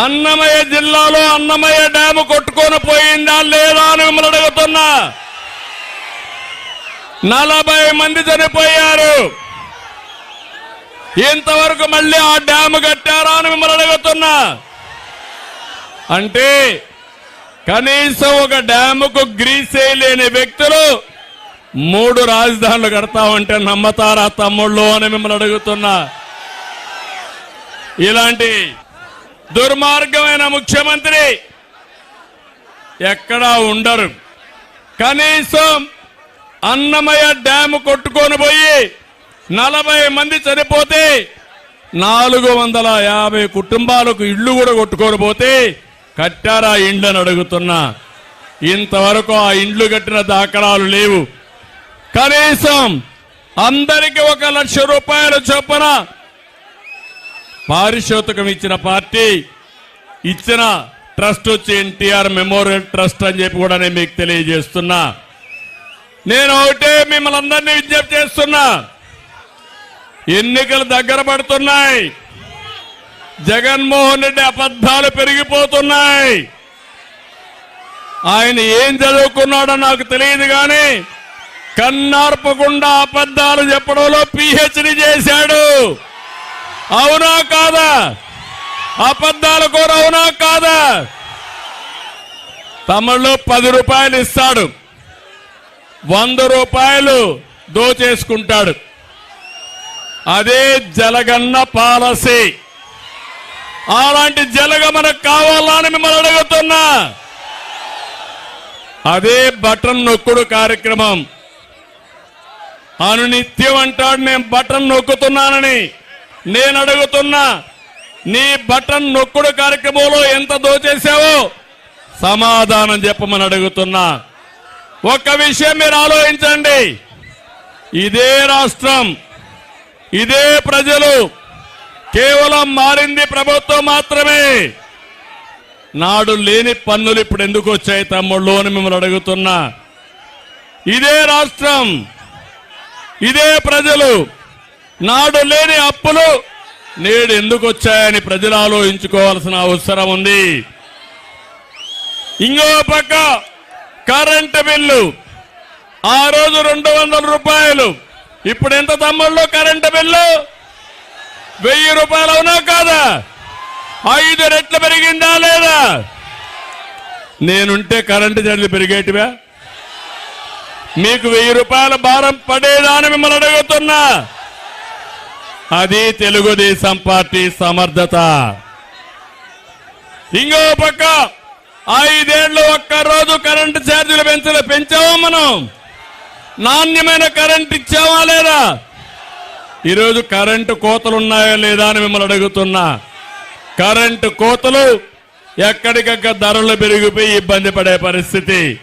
అన్నమయ్య జిల్లాలో అన్నమయ్య డ్యాము కొట్టుకొని పోయిందా లేదా అని మిమ్మల్ని అడుగుతున్నా. నలభై మంది చనిపోయారు. ఇంతవరకు మళ్ళీ ఆ డ్యాము కట్టారా అని మిమ్మల్ని అడుగుతున్నా. అంటే కనీసం ఒక డ్యాముకు గ్రీసే లేని వ్యక్తులు మూడు రాజధానులు కడతామంటే నమ్మతారా తమ్ముళ్ళు అని మిమ్మల్ని అడుగుతున్నా. ఇలాంటి దుర్మార్గమైన ముఖ్యమంత్రి. ఎక్కడా ఉండరు. కనీసం అన్నమయ్య డ్యామ్ కొట్టుకొని పోయి నలభై మంది చనిపోతే నాలుగు వందల యాభై కుటుంబాలకు ఇళ్ళు కూడా కొట్టుకొని పోతే కట్టారా ఇండ్లు అని అడుగుతున్నా. ఇంతవరకు ఆ ఇండ్లు కట్టిన దాఖలాలు లేవు. కనీసం అందరికి ఒక లక్ష రూపాయలు చొప్పున పారిశోతకం ఇచ్చిన పార్టీ ఇచ్చిన ట్రస్ట్ వచ్చి ఎన్టీఆర్ మెమోరియల్ ట్రస్ట్ అని చెప్పి కూడా నేను మీకు తెలియజేస్తున్నా. నేను ఒకటే మిమ్మల్ని అందరినీ విజ్ఞప్తి చేస్తున్నా. ఎన్నికలు దగ్గర పడుతున్నాయి. జగన్మోహన్ రెడ్డి అబద్ధాలు పెరిగిపోతున్నాయి. ఆయన ఏం చదువుకున్నాడో నాకు తెలియదు కానీ కన్నార్పకుండా అబద్ధాలు చెప్పడంలో పిహెచ్డి చేశాడు. అవునా కాదా? అబద్ధాలు కూడా అవునా కాదా? తమిళ్ళో పది రూపాయలు ఇస్తాడు. వంద రూపాయలు దోచేసుకుంటాడు. అదే జలగన్న పాలసీ. అలాంటి జలగ మనకు కావాలని మిమ్మల్ని అడుగుతున్నా. అదే బటన్ నొక్కుడు కార్యక్రమం. అనునిత్యం అంటాడు నేను బటన్ నొక్కుతున్నానని. నేను అడుగుతున్నా నీ బటన్ నొక్కుడు కార్యక్రమంలో ఎంత దోచేశావో సమాధానం చెప్పమని అడుగుతున్నా. ఒక్క విషయం మీరు ఆలోచించండి. ఇదే రాష్ట్రం ఇదే ప్రజలు కేవలం మారింది ప్రభుత్వం మాత్రమే. నాడు లేని పన్నులు ఇప్పుడు ఎందుకు వచ్చాయి తమ్ముళ్ళు అని మిమ్మల్ని అడుగుతున్నా. ఇదే రాష్ట్రం ఇదే ప్రజలు నాడు లేని అప్పులు నేడు ఎందుకు వచ్చాయని ప్రజలు ఆలోచించుకోవాల్సిన అవసరం ఉంది. ఇంకో పక్క కరెంటు బిల్లు. ఆ రోజు రెండు వందల రూపాయలు. ఇప్పుడు ఎంత తమ్ముళ్ళు కరెంటు బిల్లు? వెయ్యి రూపాయలు అవునా కాదా? ఐదు రెట్లు పెరిగిందా లేదా? నేనుంటే కరెంటు ఛార్జీలు పెరిగేటివా? మీకు వెయ్యి రూపాయల భారం పడేదా అని మిమ్మల్ని అడుగుతున్నా. అది తెలుగుదేశం పార్టీ సమర్థత. ఇంకో పక్క ఐదేళ్ళు ఒక్క రోజు కరెంటు ఛార్జీలు పెంచలే పెంచావా మనం? నాణ్యమైన కరెంట్ ఇచ్చావా లేదా? ఈరోజు కరెంటు కోతలు ఉన్నాయా లేదా అని మిమ్మల్ని అడుగుతున్నా. కరెంటు కోతలు ఎక్కడికక్కడ ధరలు పెరిగిపోయి ఇబ్బంది పడే పరిస్థితి.